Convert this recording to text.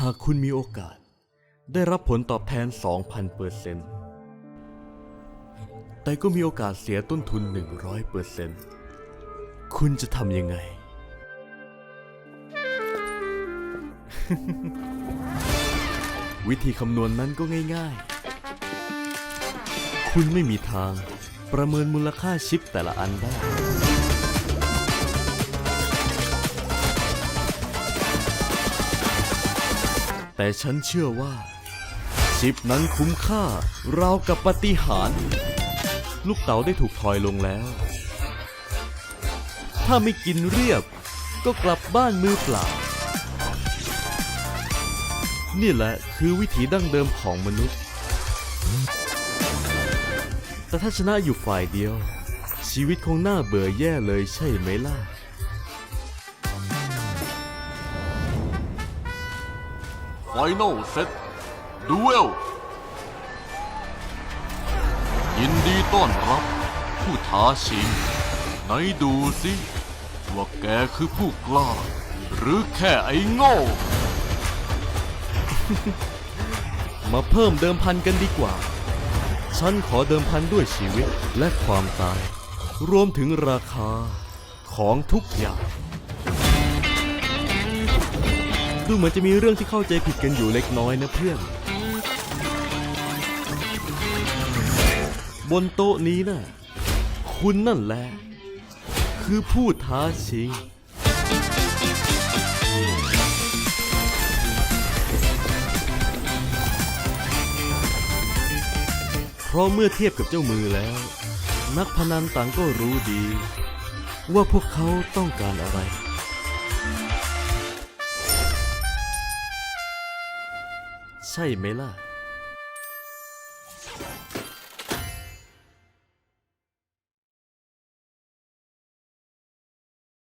หากคุณมีโอกาส ได้รับผลตอบแทน 2,000เปอร์เซนต์แต่ก็มีโอกาสเสียต้นทุน 100เปอร์เซนต์คุณจะทำยังไง วิธีคำนวณนั้นก็ง่ายๆ คุณไม่มีทางประเมินมูลค่าชิปแต่ละอันได้ แต่ฉันเชื่อว่าชิปนั้นคุ้มค่าราวกับปฏิหาร ลูกเต๋าได้ถูกทอยลงแล้ว ถ้าไม่กินเรียบก็กลับบ้านมือเปล่า นี่แหละคือวิถีดั้งเดิมของมนุษย์ แต่ถ้าชนะอยู่ฝ่ายเดียว ชีวิตคงน่าเบื่อแย่เลยใช่ไหมล่ะ ไฟนอลเซตดูเอลยินดีต้อนรับ ผู้ท้าชิงไหนดูสิว่าแกคือผู้กล้า หรือแค่ไอ้โง่ มาเพิ่มเดิมพันกันดีกว่า ฉันขอเดิมพันด้วยชีวิตและความตาย รวมถึงราคาของทุกอย่าง ดูเหมือนจะมีเรื่องที่เข้าใจผิดกันอยู่เล็กน้อยนะเพื่อน บนโต๊ะนี้น่ะ คุณนั่นแหละ คือผู้ท้าชิงเพราะเมื่อเทียบกับเจ้ามือแล้ว นักพนันต่างก็รู้ดี ว่าพวกเขาต้องการอะไร ใช่ไหมล่ะ